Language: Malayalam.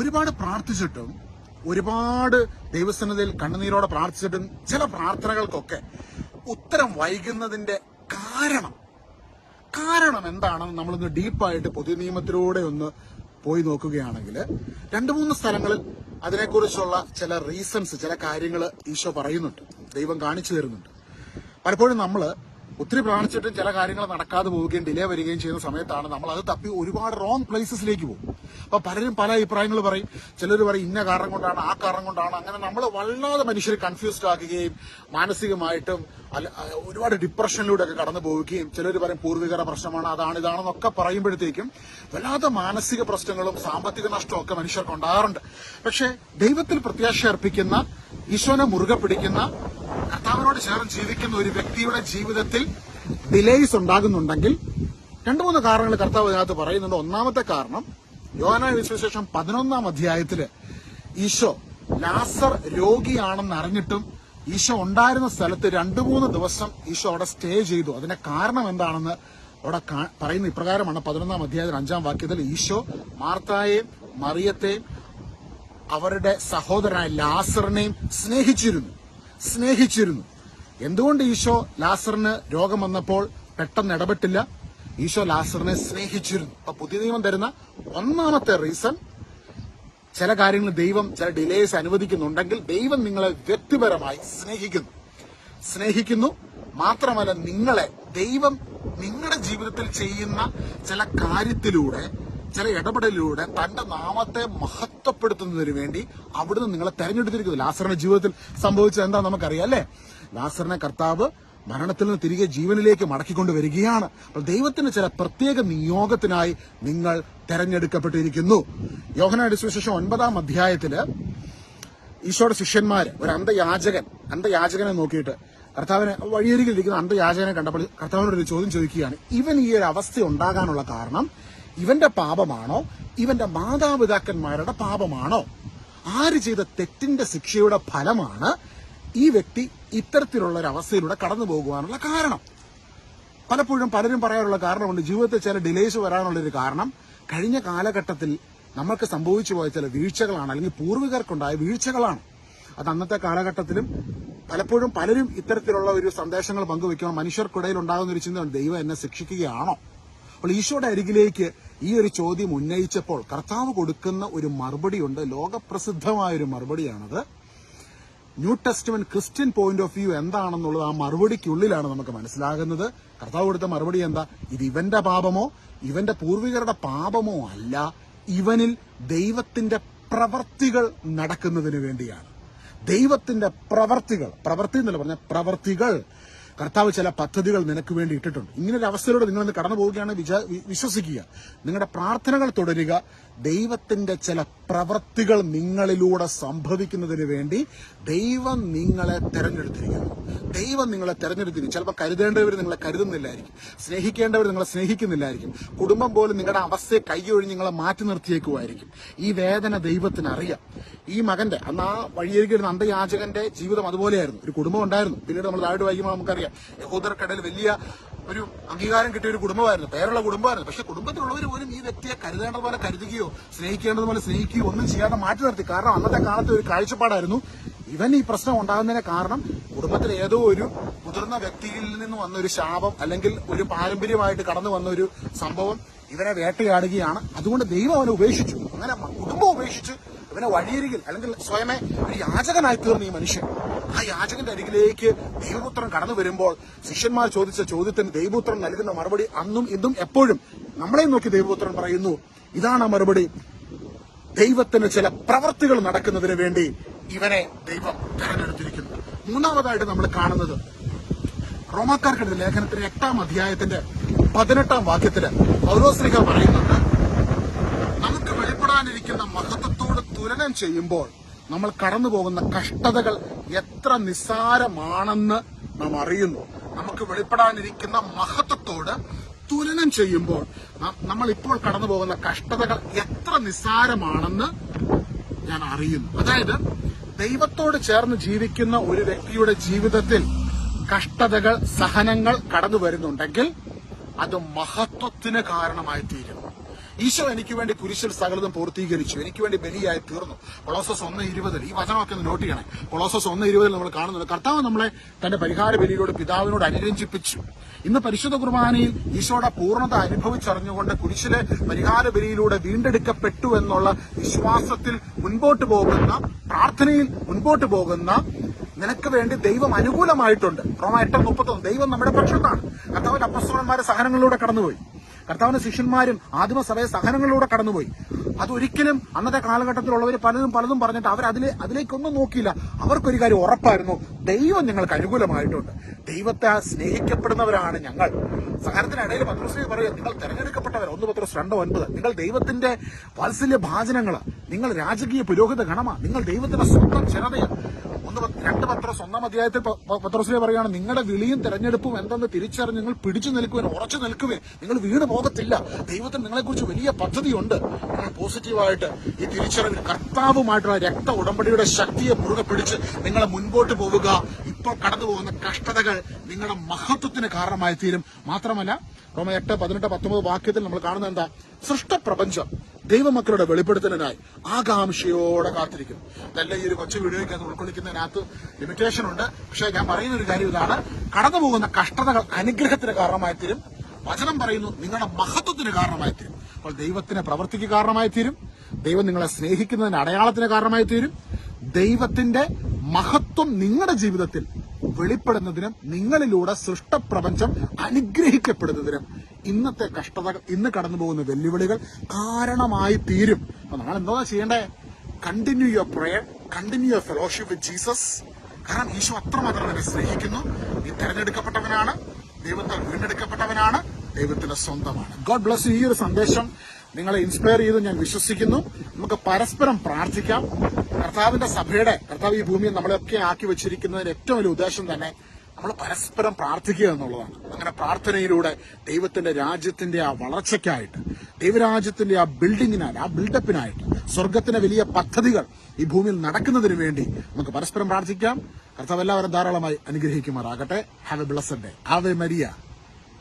ഒരുപാട് പ്രാർത്ഥിച്ചിട്ടും ഒരുപാട് ദൈവസന്നതയിൽ കണ്ണുനീരോടെ പ്രാർത്ഥിച്ചിട്ടും ചില പ്രാർത്ഥനകൾക്കൊക്കെ ഉത്തരം വൈകുന്നതിന്റെ കാരണം. കാരണം എന്താണെന്ന് നമ്മളൊന്ന് ഡീപ്പായിട്ട് പൊതു നിയമത്തിലൂടെ ഒന്ന് പോയി നോക്കുകയാണെങ്കിൽ രണ്ടു മൂന്ന് സ്ഥലങ്ങളിൽ അതിനെക്കുറിച്ചുള്ള ചില റീസൺസ് ചില കാര്യങ്ങൾ ഈശോ പറയുന്നുണ്ട്. ദൈവം കാണിച്ചു തരുന്നുണ്ട്. പലപ്പോഴും നമ്മൾ ഒത്തിരി പ്രാർത്ഥിച്ചിട്ടും ചില കാര്യങ്ങൾ നടക്കാതെ പോവുകയും ഡിലേ വരികയും ചെയ്യുന്ന സമയത്താണ് നമ്മൾ അത് തപ്പി ഒരുപാട് റോങ് പ്ലേസസിലേക്ക് പോകും. അപ്പൊ പലരും പല അഭിപ്രായങ്ങൾ പറയും. ചിലർ പറയും ഇന്ന കാരണം കൊണ്ടാണ് ആ കാരണം കൊണ്ടാണ്. അങ്ങനെ നമ്മൾ വല്ലാതെ മനുഷ്യരെ കൺഫ്യൂസ്ഡ് ആക്കുകയും മാനസികമായിട്ടും ഒരുപാട് ഡിപ്രഷനിലൂടെ ഒക്കെ കടന്നു പോവുകയും ചിലർ പറയും പൂർവികര പ്രശ്നമാണ് അതാണ് ഇതാണെന്നൊക്കെ പറയുമ്പോഴത്തേക്കും വല്ലാതെ മാനസിക പ്രശ്നങ്ങളും സാമ്പത്തിക നഷ്ടവും ഒക്കെ മനുഷ്യർക്ക് ഉണ്ടാകാറുണ്ട്. പക്ഷേ ദൈവത്തിൽ പ്രത്യാശ അർപ്പിക്കുന്ന ഈശോനെ മുറുകെ പിടിക്കുന്ന കർത്താവിനോട് ചേർന്ന് ജീവിക്കുന്ന ഒരു വ്യക്തിയുടെ ജീവിതത്തിൽ ഡിലേസ് ഉണ്ടാകുന്നുണ്ടെങ്കിൽ രണ്ടു മൂന്ന് കാരണങ്ങൾ കർത്താവ് ഇതിനകത്ത് പറയുന്നുണ്ട്. ഒന്നാമത്തെ കാരണം യോഹനായ വിശേഷം പതിനൊന്നാം അധ്യായത്തിൽ ഈശോ ലാസർ രോഗിയാണെന്ന് അറിഞ്ഞിട്ടും ഈശോ ഉണ്ടായിരുന്ന സ്ഥലത്ത് രണ്ടു മൂന്ന് ദിവസം ഈശോ അവിടെ സ്റ്റേ ചെയ്തു. അതിന്റെ കാരണം എന്താണെന്ന് അവിടെ പറയുന്ന ഇപ്രകാരമാണ് പതിനൊന്നാം അധ്യായത്തിൽ അഞ്ചാം വാക്യത്തിൽ ഈശോ മാർത്തായെയും മറിയത്തെയും അവരുടെ സഹോദരനായ ലാസറിനെയും സ്നേഹിച്ചിരുന്നു. സ്നേഹിച്ചിരുന്നു. എന്തുകൊണ്ട് ഈശോ ലാസറിന് രോഗം വന്നപ്പോൾ പെട്ടെന്ന് ഇടപെട്ടില്ല? ഈശോ ലാസറിനെ സ്നേഹിച്ചിരുന്നു. അപ്പൊ പുതിയ നിയമം തരുന്ന ഒന്നാമത്തെ റീസൺ ചില കാര്യങ്ങൾ ദൈവം ചില ഡിലേസ് അനുവദിക്കുന്നുണ്ടെങ്കിൽ ദൈവം നിങ്ങളെ വ്യക്തിപരമായി സ്നേഹിക്കുന്നു. സ്നേഹിക്കുന്നു മാത്രമല്ല നിങ്ങളെ ദൈവം നിങ്ങളുടെ ജീവിതത്തിൽ ചെയ്യുന്ന ചില കാര്യത്തിലൂടെ ചില ഇടപെടലിലൂടെ തന്റെ നാമത്തെ മഹത്വപ്പെടുത്തുന്നതിന് വേണ്ടി അവിടുന്ന് നിങ്ങളെ തെരഞ്ഞെടുത്തിരിക്കുന്നു. ലാസറിന്റെ ജീവിതത്തിൽ സംഭവിച്ചത് എന്താ നമുക്കറിയാം അല്ലേ? ലാസറിനെ കർത്താവ് മരണത്തിൽ നിന്ന് തിരികെ ജീവനിലേക്ക് മടക്കിക്കൊണ്ട് വരികയാണ്. അപ്പോൾ ദൈവത്തിന് ചില പ്രത്യേക നിയോഗത്തിനായി നിങ്ങൾ തെരഞ്ഞെടുക്കപ്പെട്ടിരിക്കുന്നു. യോഹനായുടെ സുവിശേഷം ഒൻപതാം അധ്യായത്തിൽ ഈശോയുടെ ശിഷ്യന്മാര് ഒരു അന്ധയാചകൻ അന്ധയാചകനെ നോക്കിയിട്ട് കർത്താവിനെ വഴിയരികിലിരിക്കുന്ന അന്ധയാചകനെ കണ്ടപ്പോൾ കർത്താവിനോട് ഒരു ചോദ്യം ചോദിക്കുകയാണ്. ഇവൻ ഈ ഒരു അവസ്ഥ ഉണ്ടാകാനുള്ള കാരണം ഇവന്റെ പാപമാണോ? ഇവന്റെ മാതാപിതാക്കന്മാരുടെ പാപമാണോ? ആര് ചെയ്ത തെറ്റിന്റെ ശിക്ഷയുടെ ഫലമാണ് ഈ വ്യക്തി ഇത്തരത്തിലുള്ള ഒരു അവസ്ഥയിലൂടെ കടന്നു പോകുവാനുള്ള കാരണം? പലപ്പോഴും പലരും പറയാനുള്ള കാരണമുണ്ട്. ജീവിതത്തിൽ ചില ഡിലേസ് വരാനുള്ള ഒരു കാരണം. കഴിഞ്ഞ കാലഘട്ടത്തിൽ നമ്മൾക്ക് സംഭവിച്ചു പോയ ചില വീഴ്ചകളാണ്. അല്ലെങ്കിൽ പൂർവികർക്കുണ്ടായ വീഴ്ചകളാണ്. അത് അന്നത്തെ കാലഘട്ടത്തിലും പലപ്പോഴും പലരും ഇത്തരത്തിലുള്ള ഒരു സന്ദേശങ്ങൾ പങ്കുവെക്കുമ്പോൾ മനുഷ്യർക്കിടയിൽ ഉണ്ടാകുന്ന ഒരു ചിന്തയാണ് ദൈവം എന്നെ ശിക്ഷിക്കുകയാണോ? അപ്പോൾ ഈശോയുടെ അരികിലേക്ക് ഈ ഒരു ചോദ്യം ഉന്നയിച്ചപ്പോൾ കർത്താവ് കൊടുക്കുന്ന ഒരു മറുപടിയുണ്ട്. ലോകപ്രസിദ്ധമായ ഒരു മറുപടിയാണത്. New Testament Christian point of view എന്താണെന്നുള്ളത് ആ മറുപടിക്കുള്ളിലാണ് നമുക്ക് മനസ്സിലാകുന്നത്. കർത്താവ് കൊടുത്ത മറുപടി എന്താ? ഇത് ഇവന്റെ പാപമോ? ഇവന്റെ പൂർവികരുടെ പാപമോ അല്ല. ഇവനിൽ ദൈവത്തിന്റെ പ്രവർത്തികൾ നടക്കുന്നതിന് വേണ്ടിയാണ്. ദൈവത്തിന്റെ പ്രവർത്തികൾ പ്രവർത്തി എന്നല്ല പറഞ്ഞ പ്രവർത്തികൾ. കർത്താവ് ചില പദ്ധതികൾ നിനക്ക് വേണ്ടി ഇട്ടിട്ടുണ്ട്. ഇങ്ങനെ ഒരു അവസ്ഥയിലൂടെ നിങ്ങൾ ഇന്ന് കടന്നു പോവുകയാണ് വിശ്വസിക്കുക. നിങ്ങളുടെ പ്രാർത്ഥനകൾ തുടരുക. ദൈവത്തിന്റെ ചില പ്രവൃത്തികൾ നിങ്ങളിലൂടെ സംഭവിക്കുന്നതിന് വേണ്ടി ദൈവം നിങ്ങളെ തെരഞ്ഞെടുത്തിരിക്കുന്നു. ദൈവം നിങ്ങളെ തെരഞ്ഞെടുത്തിരിക്കും ചിലപ്പോൾ കരുതേണ്ടവർ നിങ്ങളെ കരുതുന്നില്ലായിരിക്കും. സ്നേഹിക്കേണ്ടവർ നിങ്ങളെ സ്നേഹിക്കുന്നില്ലായിരിക്കും. കുടുംബം പോലും നിങ്ങളുടെ അവസ്ഥയെ കൈയൊഴിഞ്ഞ് നിങ്ങളെ മാറ്റി നിർത്തിയേക്കുമായിരിക്കും. ഈ വേദന ദൈവത്തിന് അറിയാം. ഈ മകന്റെ അന്ന് ആ വഴിയൊരുക്കിയിരുന്ന അന്ധയാചകന്റെ ജീവിതം അതുപോലെയായിരുന്നു. ഒരു കുടുംബം ഉണ്ടായിരുന്നു. പിന്നീട് നമ്മൾ താഴോട്ട് വായിക്കുമ്പോൾ നമുക്കറിയാം. യഹൂദർക്കിടയിൽ വലിയ ഒരു അംഗീകാരം കിട്ടിയ ഒരു കുടുംബമായിരുന്നു. പേരുള്ള കുടുംബമായിരുന്നു. പക്ഷെ കുടുംബത്തിലുള്ളവർ പോലും ഈ വ്യക്തിയെ കരുതേണ്ടതുപോലെ കരുതുകയോ സ്നേഹിക്കേണ്ടതുപോലെ സ്നേഹിക്കുകയോ ഒന്നും ചെയ്യാതെ മാറ്റി നിർത്തി. കാരണം അന്നത്തെ കാലത്ത് ഒരു കാഴ്ചപ്പാടായിരുന്നു. ഇവൻ ഈ പ്രശ്നം ഉണ്ടാകുന്നതിന് കാരണം കുടുംബത്തിൽ ഏതോ ഒരു മുതിർന്ന വ്യക്തിയിൽ നിന്ന് വന്ന ഒരു ശാപം അല്ലെങ്കിൽ ഒരു പാരമ്പര്യമായിട്ട് കടന്നു വന്ന ഒരു സംഭവം ഇവനെ വേട്ടയാടുകയാണ്. അതുകൊണ്ട് ദൈവം അവനെ ഉപേക്ഷിച്ചു. അങ്ങനെ കുടുംബം ഉപേക്ഷിച്ച് ഇവനെ വഴിയരികിൽ അല്ലെങ്കിൽ സ്വയമേ ഒരു യാചകനായി തീർന്നു ഈ മനുഷ്യൻ. ആ യാചകന്റെ അരികിലേക്ക് ദൈവപുത്രൻ കടന്നു വരുമ്പോൾ ശിഷ്യന്മാർ ചോദിച്ച ചോദ്യത്തിന് ദൈവപുത്രൻ നൽകുന്ന മറുപടി അന്നും ഇന്നും എപ്പോഴും നമ്മളെ നോക്കി ദൈവപുത്രൻ പറയുന്നു ഇതാണ് മറുപടി. ദൈവത്തിന് ചില പ്രവർത്തികൾ നടക്കുന്നതിന് വേണ്ടി ഇവനെ ദൈവം തെരഞ്ഞെടുത്തിരിക്കുന്നു. മൂന്നാമതായിട്ട് നമ്മൾ കാണുന്നത് റോമാക്കാർക്കെടുത്ത ലേഖനത്തിന്റെ എട്ടാം അധ്യായത്തിന്റെ പതിനെട്ടാം വാക്യത്തിൽ പൗരോശ്രീക പറയുന്നുണ്ട് നമുക്ക് വെളിപ്പെടാനിരിക്കുന്ന മഹത്വത്തോട് തുലനം ചെയ്യുമ്പോൾ നമ്മൾ കടന്നു പോകുന്ന കഷ്ടതകൾ എത്ര നിസ്സാരമാണെന്ന് നാം അറിയുന്നു. നമുക്ക് വെളിപ്പെടാനിരിക്കുന്ന മഹത്വത്തോട് തുലനം ചെയ്യുമ്പോൾ നമ്മൾ ഇപ്പോൾ കടന്നു പോകുന്ന കഷ്ടതകൾ എത്ര നിസ്സാരമാണെന്ന് ഞാൻ അറിയുന്നു. അതായത് ദൈവത്തോട് ചേർന്ന് ജീവിക്കുന്ന ഒരു വ്യക്തിയുടെ ജീവിതത്തിൽ കഷ്ടതകൾ സഹനങ്ങൾ കടന്നു വരുന്നുണ്ടെങ്കിൽ അത് മഹത്വത്തിന് കാരണമായി തീരും ഈശോ എനിക്ക് വേണ്ടി കുരിശിൽ സകലതും പൂർത്തീകരിച്ചു. എനിക്ക് വേണ്ടി ബലിയായി തീർന്നു. കൊളോസസ് ഒന്ന് ഇരുപതിൽ ഈ വചനമൊക്കെ ഒന്ന് നോട്ട് ചെയ്യണേ. കൊളോസസ് ഒന്ന് ഇരുപതിൽ നമ്മൾ കാണുന്നത് കർത്താവ് നമ്മളെ തന്റെ പരിഹാര ബലിയിലൂടെ പിതാവിനോട് അനുരഞ്ജിപ്പിച്ചു. ഇന്ന് പരിശുദ്ധ കുർബാനയിൽ ഈശോയുടെ പൂർണത അനുഭവിച്ചറിഞ്ഞുകൊണ്ട് കുരിശിലെ പരിഹാര ബലിയിലൂടെ വീണ്ടെടുക്കപ്പെട്ടു എന്നുള്ള വിശ്വാസത്തിൽ മുൻപോട്ട് പോകുന്ന പ്രാർത്ഥനയിൽ മുൻപോട്ട് പോകുന്ന നിനക്ക് വേണ്ടി ദൈവം അനുകൂലമായിട്ടുണ്ട്. റോമ എട്ട് മുപ്പത്തൊന്ന് ദൈവം നമ്മുടെ പക്ഷത്താണ്. കർത്താവിന്റെ അപ്പസ്തോലന്മാരെ സഹനങ്ങളിലൂടെ കടന്നുപോയി. കർത്താവിന്റെ ശിഷ്യന്മാരും ആദിമസഭയെ സഹനങ്ങളിലൂടെ കടന്നുപോയി. അതൊരിക്കലും അന്നത്തെ കാലഘട്ടത്തിലുള്ളവർ പലതും പലതും പറഞ്ഞിട്ട് അവർ അതിലെ അതിലേക്കൊന്നും നോക്കിയില്ല. അവർക്കൊരു കാര്യം ഉറപ്പായിരുന്നു. ദൈവം ഞങ്ങൾക്ക് അനുകൂലമായിട്ടുണ്ട്. ദൈവത്തെ സ്നേഹിക്കപ്പെടുന്നവരാണ് ഞങ്ങൾ. സഹനത്തിനിടയിൽ പത്രോസ്ലി പറയുക നിങ്ങൾ തെരഞ്ഞെടുക്കപ്പെട്ടവർ ഒന്ന് പത്രോസ് രണ്ട് ഒൻപത്. നിങ്ങൾ ദൈവത്തിന്റെ വാത്സല്യ ഭാചനങ്ങൾ നിങ്ങൾ രാജകീയ പുരോഹിത ഗണമാ. നിങ്ങൾ ദൈവത്തിന്റെ സ്വന്തം ജനതയാണ് രണ്ട് പത്രോസ് ഒന്നാം അധ്യായത്തിൽ പത്രോസിലെ പറയുകയാണ് നിങ്ങളുടെ വിളിയും തെരഞ്ഞെടുപ്പും എന്തെന്ന് തിരിച്ചറിഞ്ഞ് നിങ്ങൾ പിടിച്ചു നിൽക്കുവാൻ ഉറച്ചു നിൽക്കുവേൻ. നിങ്ങൾ വീണ് പോകത്തില്ല. ദൈവത്തിന് നിങ്ങളെക്കുറിച്ച് വലിയ പദ്ധതിയുണ്ട്. നിങ്ങൾ പോസിറ്റീവായിട്ട് ഈ തിരിച്ചറിവിൽ കർത്താവുമായിട്ടുള്ള രക്ത ഉടമ്പടിയുടെ ശക്തിയെ മുറുകെ പിടിച്ച് നിങ്ങളെ മുൻപോട്ട് പോവുക. ഇപ്പോൾ കടന്നു പോകുന്ന കഷ്ടതകൾ നിങ്ങളുടെ മഹത്വത്തിന് കാരണമായി തീരും. മാത്രമല്ല റോമ എട്ട് പതിനെട്ട് പത്തൊമ്പത് വാക്യത്തിൽ നമ്മൾ കാണുന്നത് എന്താ? സൃഷ്ടപ്രപഞ്ചം. ദൈവമക്കളുടെ വെളിപ്പെടുത്തലിനായി ആകാംക്ഷയോടെ കാത്തിരിക്കുന്നു. ഇതല്ല ഈ ഒരു കൊച്ചു വീഡിയോയ്ക്ക് അത് ഉൾക്കൊള്ളിക്കുന്നതിനകത്ത് ലിമിറ്റേഷൻ ഉണ്ട്. പക്ഷേ ഞാൻ പറയുന്ന ഒരു കാര്യം ഇതാണ്. കടന്നുപോകുന്ന കഷ്ടതകൾ അനുഗ്രഹത്തിന് കാരണമായി തീരും വചനം പറയുന്നു നിങ്ങളുടെ മഹത്വത്തിന് കാരണമായി തീരും അപ്പോൾ ദൈവത്തിന് പ്രവൃത്തിക്ക് കാരണമായി തീരും ദൈവം നിങ്ങളെ സ്നേഹിക്കുന്നതിന് അടയാളത്തിന് കാരണമായി തീരും ദൈവത്തിന്റെ മഹത്വം നിങ്ങളുടെ ജീവിതത്തിൽ വെളിപ്പെടുന്നതിനും നിങ്ങളിലൂടെ സൃഷ്ടപ്രപഞ്ചം അനുഗ്രഹിക്കപ്പെടുന്നതിനും ഇന്നത്തെ കഷ്ടത ഇന്ന് കടന്നു പോകുന്ന വെല്ലുവിളികൾ കാരണമായി തീരും. അപ്പൊ നമ്മൾ എന്താ ചെയ്യേണ്ടേ? Continue your prayer continue your fellowship with Jesus കാരണം ഈശോ അത്രമാത്രം എന്നെ സ്നേഹിക്കുന്നു. നീ തെരഞ്ഞെടുക്കപ്പെട്ടവനാണ്. ദൈവത്താൽ വീണ്ടെടുക്കപ്പെട്ടവനാണ്. ദൈവത്തിന്റെ സ്വന്തമാണ്. ഗോഡ് ബ്ലസ് ഈ ഒരു സന്ദേശം നിങ്ങളെ ഇൻസ്പയർ ചെയ്ത്. ഞാൻ വിശ്വസിക്കുന്നു. നമുക്ക് പരസ്പരം പ്രാർത്ഥിക്കാം. കർത്താവിന്റെ സഭയുടെ കർത്താവ് ഈ ഭൂമിയിൽ നമ്മളെയൊക്കെ ആക്കി വെച്ചിരിക്കുന്നതിന് ഏറ്റവും വലിയ ഉദ്ദേശം തന്നെ നമ്മൾ പരസ്പരം പ്രാർത്ഥിക്കുക എന്നുള്ളതാണ്. അങ്ങനെ പ്രാർത്ഥനയിലൂടെ ദൈവത്തിന്റെ രാജ്യത്തിന്റെ ആ വളർച്ചയ്ക്കായിട്ട് ദൈവരാജ്യത്തിന്റെ ആ ബിൽഡിങ്ങിനായി ആ ബിൽഡപ്പിനായിട്ട് സ്വർഗത്തിന് വലിയ പദ്ധതികൾ ഈ ഭൂമിയിൽ നടക്കുന്നതിന് വേണ്ടി നമുക്ക് പരസ്പരം പ്രാർത്ഥിക്കാം. കർത്താവ് എല്ലാവരും ധാരാളമായി അനുഗ്രഹിക്കുമാറാകട്ടെ. Have a blessed day have a Maria